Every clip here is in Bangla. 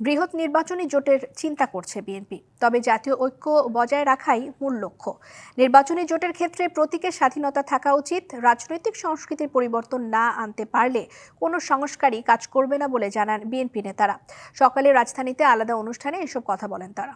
বৃহৎ নির্বাচনী জোটের চিন্তা করছে বিএনপি। তবে জাতীয় ঐক্য বজায় রাখাই মূল লক্ষ্য। নির্বাচনী জোটের ক্ষেত্রে প্রতীকের স্বাধীনতা থাকা উচিত, রাজনৈতিক সংস্কৃতির পরিবর্তন না আনতে পারলে কোনো সংস্কারই কাজ করবে না বলে জানান বিএনপি নেতারা। সকালে রাজধানীতে আলাদা অনুষ্ঠানে এসব কথা বলেন তারা।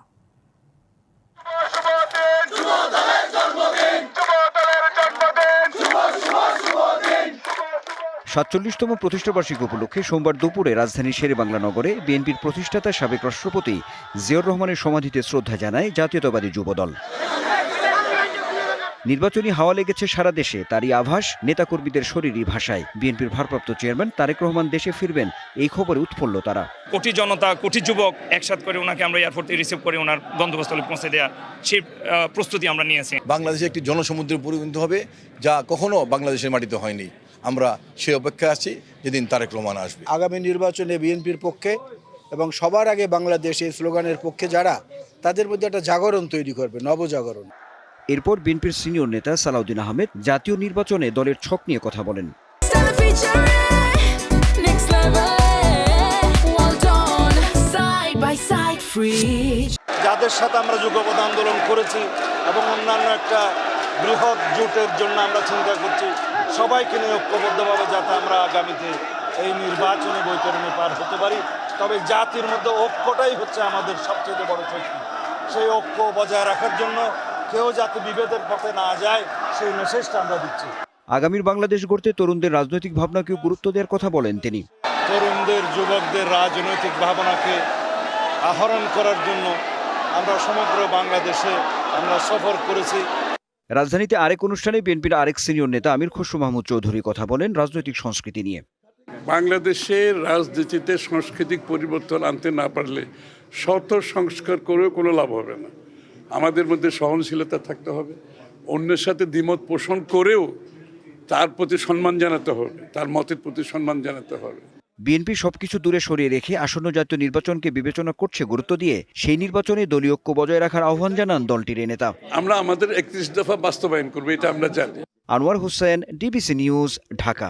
সাতচল্লিশতম প্রতিষ্ঠাবার্ষিকী উপলক্ষে সোমবার দুপুরে রাজধানীর শেরে বাংলা নগরে বিএনপির প্রতিষ্ঠাতা সাবেক রাষ্ট্রপতি জিয়াউর রহমানের সমাধিতে শ্রদ্ধা জানায় জাতীয়তাবাদী যুবদল। নির্বাচনী হাওয়া লেগেছে সারা দেশে তারই আভাস নেতাকর্মীদের শরীরী ভাষায়। বিএনপির ভারপ্রাপ্ত চেয়ারম্যান তারেক রহমান দেশে ফিরবেন এই খবরে উৎফুল্ল তারা। কোটি জনতা কোটি যুবক একসাথ করে ওনাকে আমরা এয়ারপোর্টে রিসিভ করে ওনার গন্তব্যস্থলে পৌঁছে দেওয়ার সেই প্রস্তুতি আমরা নিয়েছি। বাংলাদেশে একটি জনসমুদ্রে পরিণত হবে যা কখনো বাংলাদেশের মাটিতে হয়নি। আমরা সে অপেক্ষা আছি যেদিন তারেক রহমান আসবে। আগামী নির্বাচনে বিএনপির পক্ষে এবং সবার আগে বাংলাদেশ এই স্লোগানের পক্ষে যারা তাদের মধ্যে একটা জাগরণ তৈরি করবে নবজাগরণ। এরপর বিএনপির সিনিয়র নেতা সালাউদ্দিন আহমেদ জাতীয় নির্বাচনে দলের ছক নিয়ে কথা বলেন. যাদের সাথে আমরা যুগপথ আন্দোলন করেছি এবং অন্যান্য একটা বৃহৎ জোটের জন্য আমরা চিন্তা করছি সবাইকে নিয়ে ঐক্যবদ্ধভাবে যাতে আমরা আগামীতে এই নির্বাচনে বৈতরণে পার হতে পারি। তবে জাতির মধ্যে ঐক্যটাই হচ্ছে আমাদের সবচেয়ে বড় শক্তি। সেই ঐক্য বজায় রাখার জন্য কেউ যাতে বিভেদের পথে না যায় সেই মেসেজটা আমরা দিচ্ছি। আগামীর বাংলাদেশ গড়তে তরুণদের রাজনৈতিক ভাবনাকেও গুরুত্ব দেওয়ার কথা বলেন তিনি। তরুণদের যুবকদের রাজনৈতিক ভাবনাকে আহরণ করার জন্য আমরা সমগ্র বাংলাদেশে আমরা সফর করেছি। রাজধানীতে আরেক অনুষ্ঠানে বিএনপির আরেক সিনিয়র নেতা আমির খসরু মাহমুদ চৌধুরী কথা বলেন রাজনৈতিক সংস্কৃতি নিয়ে। বাংলাদেশের রাজনীতিতে সাংস্কৃতিক পরিবর্তন আনতে না পারলে শত সংস্কার করেও কোনো লাভ হবে না। আমাদের মধ্যে সহনশীলতা থাকতে হবে অন্যের সাথে দ্বিমত পোষণ করেও তার প্রতি সম্মান জানাতে হবে তার মতের প্রতি সম্মান জানাতে হবে। বিএনপি সবকিছু দূরে সরিয়ে রেখে আসন্ন জাতীয় নির্বাচনকে বিবেচনা করছে গুরুত্ব দিয়ে সেই নির্বাচনে দলীয় ঐক্য বজায় রাখার আহ্বান জানান দলটির নেতা। আমরা আমাদের একত্রিশ দফা বাস্তবায়ন করব এটা আমরা জানি। Anwar Hossain DBC news Dhaka.